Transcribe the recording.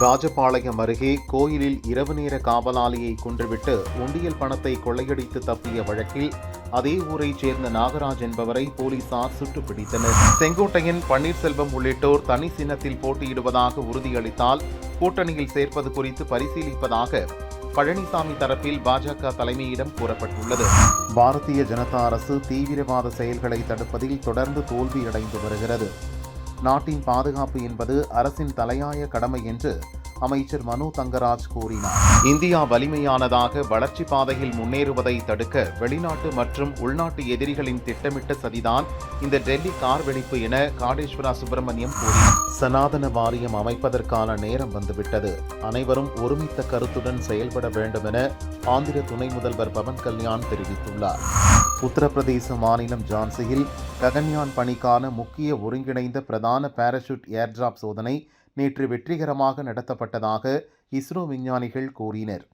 ராஜபாளையம் அருகே கோயிலில் இரவு நேர காவலாளியை கொன்றுவிட்டு உண்டியல் பணத்தை கொள்ளையடித்து தப்பிய வழக்கில் அதே ஊரைச் சேர்ந்த நாகராஜ் என்பவரை போலீசார் சுட்டுப்பிடித்தனர். செங்கோட்டையன் பன்னீர்செல்வம் உள்ளிட்டோர் தனி சின்னத்தில் போட்டியிடுவதாக உறுதியளித்தால் கூட்டணியில் சேர்ப்பது குறித்து பரிசீலிப்பதாக பழனிசாமி தரப்பில் பாஜக தலைமையிடம் கூறப்பட்டுள்ளது. பாரதிய ஜனதா அரசு தீவிரவாத செயல்களை தடுப்பதில் தொடர்ந்து தோல்வியடைந்து வருகிறது. நாட்டின் பாதுகாப்பு என்பது அரசின் தலையாய கடமை என்று அமைச்சர் மனு தங்கராஜ் கூறினார். இந்தியா வலிமையானதாக வளர்ச்சி பாதையில் முன்னேறுவதை தடுக்க வெளிநாட்டு மற்றும் உள்நாட்டு எதிரிகளின் திட்டமிட்ட சதிதான் இந்த டெல்லி கார் வெடிப்பு என காடேஸ்வரா சுப்பிரமணியம் கூறினார். சனாதன வாரியம் அமைப்பதற்கான நேரம் வந்துவிட்டது. அனைவரும் ஒருமித்த கருத்துடன் செயல்பட வேண்டும் என ஆந்திர துணை முதல்வர் பவன் கல்யாண் தெரிவித்துள்ளார். உத்தரப்பிரதேச மாநிலம் ஜான்சியில் ககன்யான் பணிக்கான முக்கிய ஒருங்கிணைந்த பிரதான பாராசூட் ஏர்டிராப் சோதனை நேற்று வெற்றிகரமாக நடத்தப்பட்டதாக இஸ்ரோ விஞ்ஞானிகள் கூறினர்.